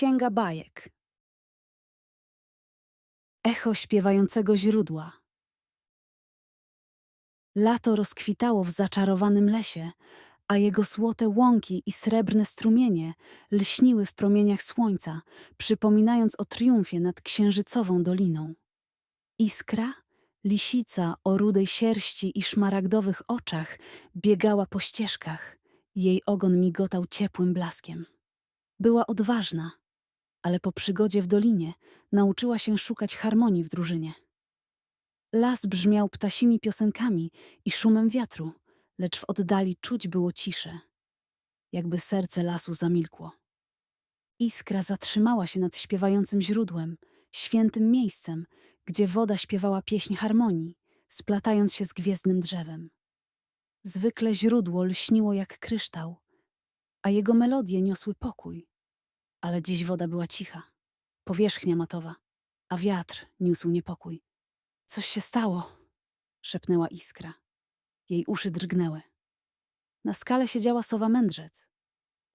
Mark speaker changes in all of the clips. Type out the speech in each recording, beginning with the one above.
Speaker 1: Księga bajek. Echo śpiewającego źródła. Lato rozkwitało w zaczarowanym lesie, a jego złote łąki i srebrne strumienie lśniły w promieniach słońca, przypominając o triumfie nad księżycową doliną. Iskra, lisica o rudej sierści i szmaragdowych oczach, biegała po ścieżkach. Jej ogon migotał ciepłym blaskiem. Była odważna, ale po przygodzie w dolinie nauczyła się szukać harmonii w drużynie. Las brzmiał ptasimi piosenkami i szumem wiatru, lecz w oddali czuć było ciszę, jakby serce lasu zamilkło. Iskra zatrzymała się nad śpiewającym źródłem, świętym miejscem, gdzie woda śpiewała pieśń harmonii, splatając się z gwiezdnym drzewem. Zwykle źródło lśniło jak kryształ, a jego melodie niosły pokój. Ale dziś woda była cicha, powierzchnia matowa, a wiatr niósł niepokój. Coś się stało, szepnęła iskra. Jej uszy drgnęły. Na skale siedziała sowa mędrzec.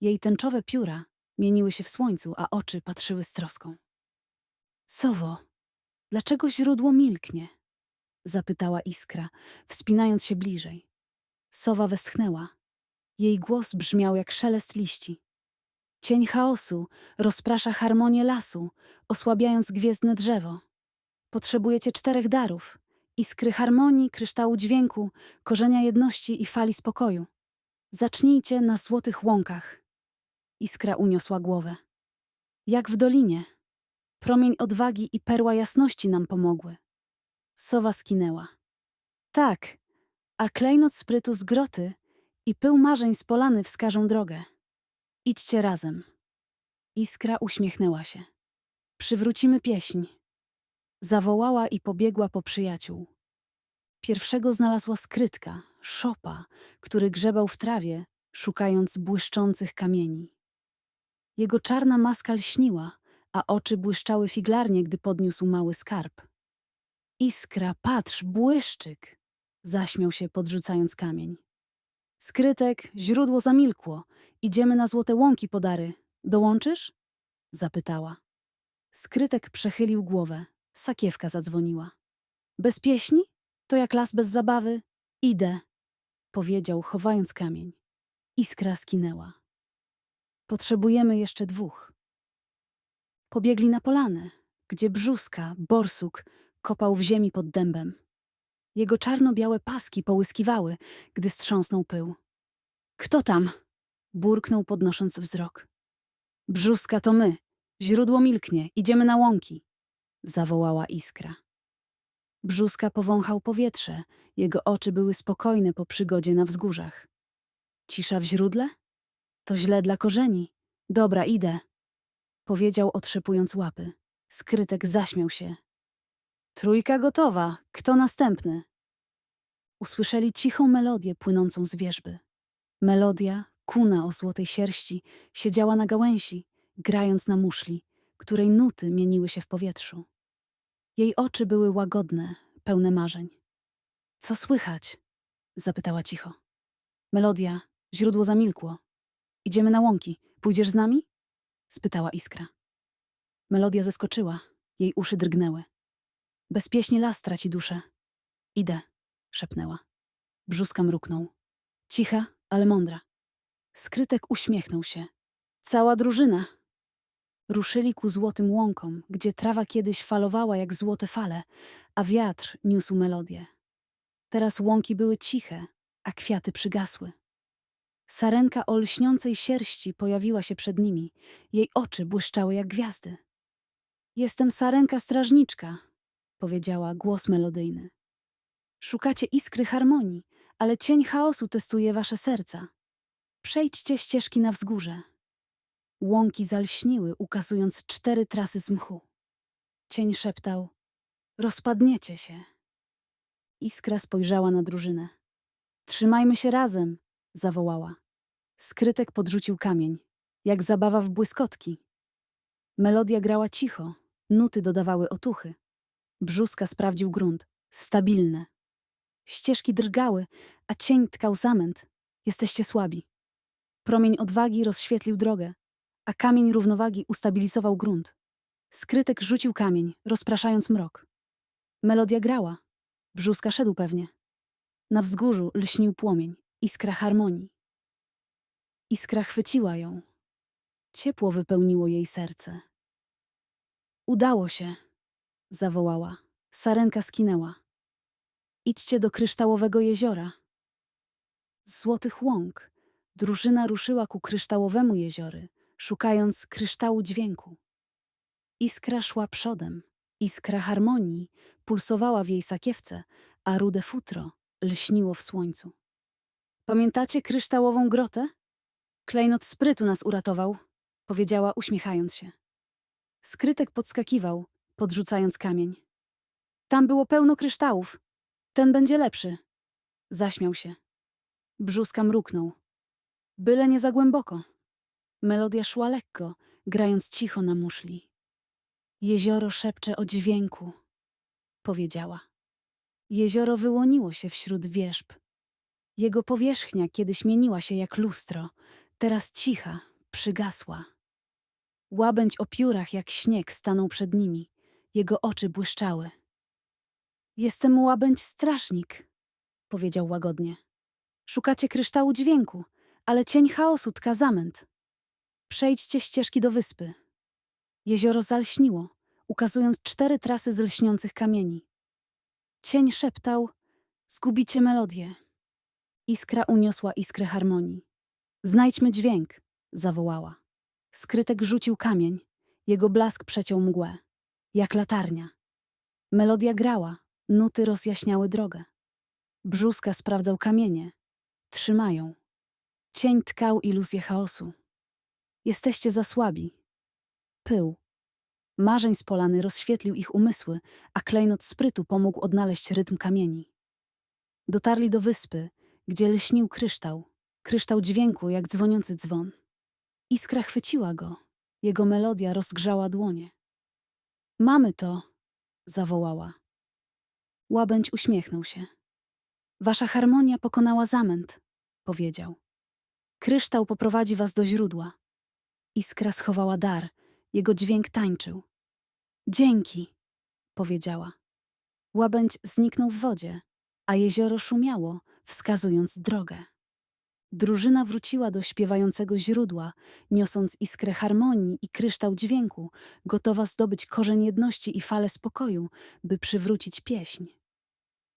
Speaker 1: Jej tęczowe pióra mieniły się w słońcu, a oczy patrzyły z troską. Sowo, dlaczego źródło milknie? zapytała iskra, wspinając się bliżej. Sowa westchnęła. Jej głos brzmiał jak szelest liści. Cień chaosu rozprasza harmonię lasu, osłabiając gwiezdne drzewo. Potrzebujecie czterech darów: iskry harmonii, kryształu dźwięku, korzenia jedności i fali spokoju. Zacznijcie na złotych łąkach. Iskra uniosła głowę. Jak w dolinie. Promień odwagi i perła jasności nam pomogły. Sowa skinęła. Tak, a klejnot sprytu z groty i pył marzeń z polany wskażą drogę. Idźcie razem. Iskra uśmiechnęła się. Przywrócimy pieśń. Zawołała i pobiegła po przyjaciół. Pierwszego znalazła skrytka, szopa, który grzebał w trawie, szukając błyszczących kamieni. Jego czarna maska lśniła, a oczy błyszczały figlarnie, gdy podniósł mały skarb. Iskra, patrz, błyszczyk! Zaśmiał się, podrzucając kamień. Skrytek, źródło zamilkło. Idziemy na złote łąki podary. Dołączysz? Zapytała. Skrytek przechylił głowę. Sakiewka zadzwoniła. Bez pieśni? To jak las bez zabawy? Idę, powiedział, chowając kamień. Iskra skinęła. Potrzebujemy jeszcze dwóch. Pobiegli na polanę, gdzie brzuska, borsuk, kopał w ziemi pod dębem. Jego czarno-białe paski połyskiwały, gdy strząsnął pył. Kto tam? burknął podnosząc wzrok. Brzuska to my. Źródło milknie. Idziemy na łąki. Zawołała iskra. Brzuska powąchał powietrze. Jego oczy były spokojne po przygodzie na wzgórzach. Cisza w źródle? To źle dla korzeni. Dobra, idę. Powiedział, otrzepując łapy. Skrytek zaśmiał się. Trójka gotowa. Kto następny? Usłyszeli cichą melodię płynącą z wierzby. Melodia, kuna o złotej sierści, siedziała na gałęzi, grając na muszli, której nuty mieniły się w powietrzu. Jej oczy były łagodne, pełne marzeń. Co słychać? zapytała cicho. Melodia, źródło zamilkło. Idziemy na łąki. Pójdziesz z nami? spytała iskra. Melodia zeskoczyła, jej uszy drgnęły. Bezpiecznie las traci duszę. Idę, szepnęła. Brzuska mruknął. Cicha, ale mądra. Skrytek uśmiechnął się. Cała drużyna. Ruszyli ku złotym łąkom, gdzie trawa kiedyś falowała jak złote fale, a wiatr niósł melodię. Teraz łąki były ciche, a kwiaty przygasły. Sarenka o lśniącej sierści pojawiła się przed nimi. Jej oczy błyszczały jak gwiazdy. Jestem sarenka strażniczka, powiedziała głos melodyjny. Szukacie iskry harmonii, ale cień chaosu testuje wasze serca. Przejdźcie ścieżki na wzgórze. Łąki zalśniły, ukazując cztery trasy z mchu. Cień szeptał: Rozpadniecie się. Iskra spojrzała na drużynę. Trzymajmy się razem, zawołała. Skrytek podrzucił kamień, jak zabawa w błyskotki. Melodia grała cicho, nuty dodawały otuchy. Brzuska sprawdził grunt. Stabilne. Ścieżki drgały, a cień tkał zamęt. Jesteście słabi. Promień odwagi rozświetlił drogę, a kamień równowagi ustabilizował grunt. Skrytek rzucił kamień, rozpraszając mrok. Melodia grała. Brzuska szedł pewnie. Na wzgórzu lśnił płomień, iskra harmonii. Iskra chwyciła ją. Ciepło wypełniło jej serce. Udało się, zawołała. Sarenka skinęła. Idźcie do kryształowego jeziora. Z złotych łąk drużyna ruszyła ku kryształowemu jeziory, szukając kryształu dźwięku. Iskra szła przodem. Iskra harmonii pulsowała w jej sakiewce, a rude futro lśniło w słońcu. Pamiętacie kryształową grotę? Klejnot sprytu nas uratował, powiedziała uśmiechając się. Skrytek podskakiwał, podrzucając kamień. Tam było pełno kryształów. Ten będzie lepszy. Zaśmiał się. Brzuska mruknął. Byle nie za głęboko. Melodia szła lekko, grając cicho na muszli. Jezioro szepcze o dźwięku, powiedziała. Jezioro wyłoniło się wśród wierzb. Jego powierzchnia kiedyś mieniła się jak lustro, teraz cicha, przygasła. Łabędź o piórach jak śnieg stanął przed nimi. Jego oczy błyszczały. Jestem łabędź strażnik, powiedział łagodnie. Szukacie kryształu dźwięku, ale cień chaosu tka zamęt. Przejdźcie ścieżki do wyspy. Jezioro zalśniło, ukazując cztery trasy z lśniących kamieni. Cień szeptał, zgubicie melodię. Iskra uniosła iskrę harmonii. Znajdźmy dźwięk, zawołała. Skrytek rzucił kamień, jego blask przeciął mgłę, jak latarnia. Melodia grała, nuty rozjaśniały drogę. Brzuska sprawdzał kamienie. Trzymają. Cień tkał iluzję chaosu. Jesteście za słabi. Pył. Marzeń z polany rozświetlił ich umysły, a klejnot sprytu pomógł odnaleźć rytm kamieni. Dotarli do wyspy, gdzie lśnił kryształ, kryształ dźwięku jak dzwoniący dzwon. Iskra chwyciła go, jego melodia rozgrzała dłonie. Mamy to, zawołała. Łabędź uśmiechnął się. Wasza harmonia pokonała zamęt, powiedział. Kryształ poprowadzi was do źródła. Iskra schowała dar, jego dźwięk tańczył. Dzięki, powiedziała. Łabędź zniknął w wodzie, a jezioro szumiało, wskazując drogę. Drużyna wróciła do śpiewającego źródła, niosąc iskrę harmonii i kryształ dźwięku, gotowa zdobyć korzeń jedności i falę spokoju, by przywrócić pieśń.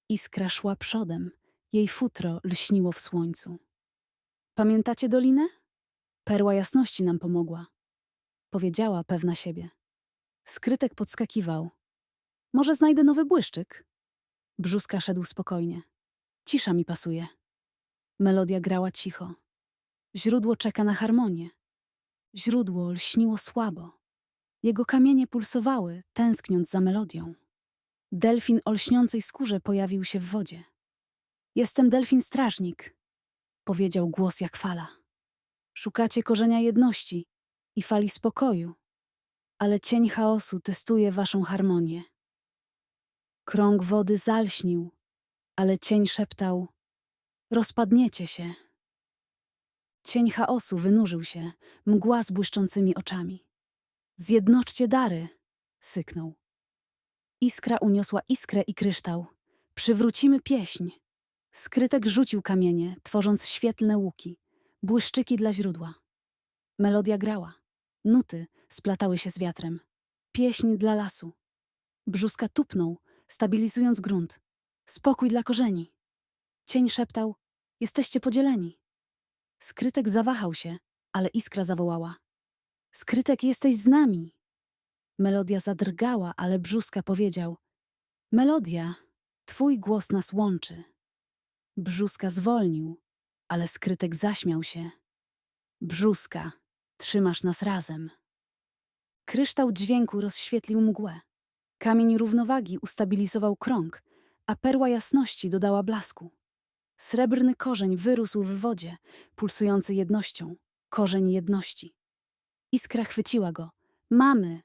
Speaker 1: Iskra szła przodem, jej futro lśniło w słońcu. Pamiętacie dolinę? Perła jasności nam pomogła, powiedziała pewna siebie. Skrytek podskakiwał. Może znajdę nowy błyszczyk? Brzuska szedł spokojnie. Cisza mi pasuje. Melodia grała cicho. Źródło czeka na harmonię. Źródło lśniło słabo. Jego kamienie pulsowały, tęskniąc za melodią. Delfin o lśniącej skórze pojawił się w wodzie. Jestem delfin strażnik, powiedział głos jak fala. Szukacie korzenia jedności i fali spokoju, ale cień chaosu testuje waszą harmonię. Krąg wody zalśnił, ale cień szeptał: Rozpadniecie się. Cień chaosu wynurzył się, mgła z błyszczącymi oczami. Zjednoczcie dary, syknął. Iskra uniosła iskrę i kryształ. Przywrócimy pieśń. Skrytek rzucił kamienie, tworząc świetlne łuki, błyszczyki dla źródła. Melodia grała. Nuty splatały się z wiatrem. Pieśń dla lasu. Brzuska tupnął, stabilizując grunt. Spokój dla korzeni. Cień szeptał: Jesteście podzieleni. Skrytek zawahał się, ale iskra zawołała: Skrytek, jesteś z nami. Melodia zadrgała, ale brzuska powiedział: Melodia, twój głos nas łączy. Brzuska zwolnił, ale skrytek zaśmiał się. Brzuska, trzymasz nas razem. Kryształ dźwięku rozświetlił mgłę. Kamień równowagi ustabilizował krąg, a perła jasności dodała blasku. Srebrny korzeń wyrósł w wodzie, pulsujący jednością. Korzeń jedności. Iskra chwyciła go. Mamy!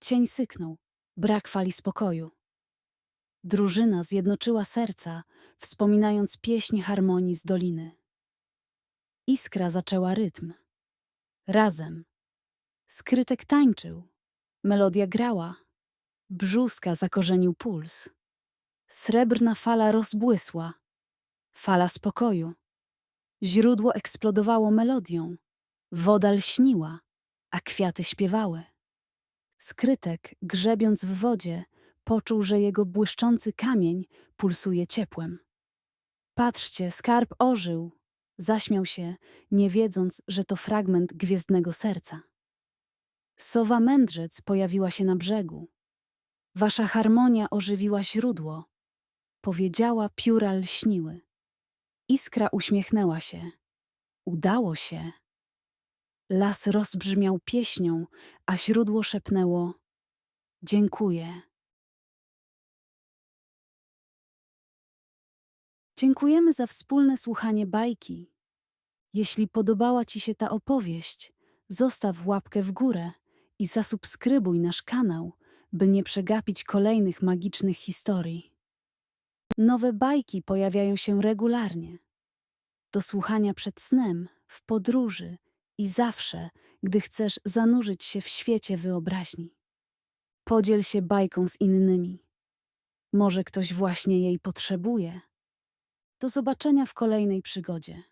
Speaker 1: Cień syknął. Brak fali spokoju. Drużyna zjednoczyła serca, wspominając pieśń harmonii z doliny. Iskra zaczęła rytm. Razem, Skrytek tańczył. Melodia grała. Brzuska zakorzenił puls. Srebrna fala rozbłysła. Fala spokoju. Źródło eksplodowało melodią. Woda lśniła, a kwiaty śpiewały. Skrytek, grzebiąc w wodzie, poczuł, że jego błyszczący kamień pulsuje ciepłem. Patrzcie, skarb ożył. Zaśmiał się, nie wiedząc, że to fragment gwiezdnego serca. Sowa mędrzec pojawiła się na brzegu. Wasza harmonia ożywiła źródło. Powiedziała, pióra lśniły. Iskra uśmiechnęła się. Udało się. Las rozbrzmiał pieśnią, a źródło szepnęło: Dziękuję. Dziękujemy za wspólne słuchanie bajki. Jeśli podobała Ci się ta opowieść, zostaw łapkę w górę i zasubskrybuj nasz kanał, by nie przegapić kolejnych magicznych historii. Nowe bajki pojawiają się regularnie. Do słuchania przed snem, w podróży i zawsze, gdy chcesz zanurzyć się w świecie wyobraźni. Podziel się bajką z innymi. Może ktoś właśnie jej potrzebuje. Do zobaczenia w kolejnej przygodzie.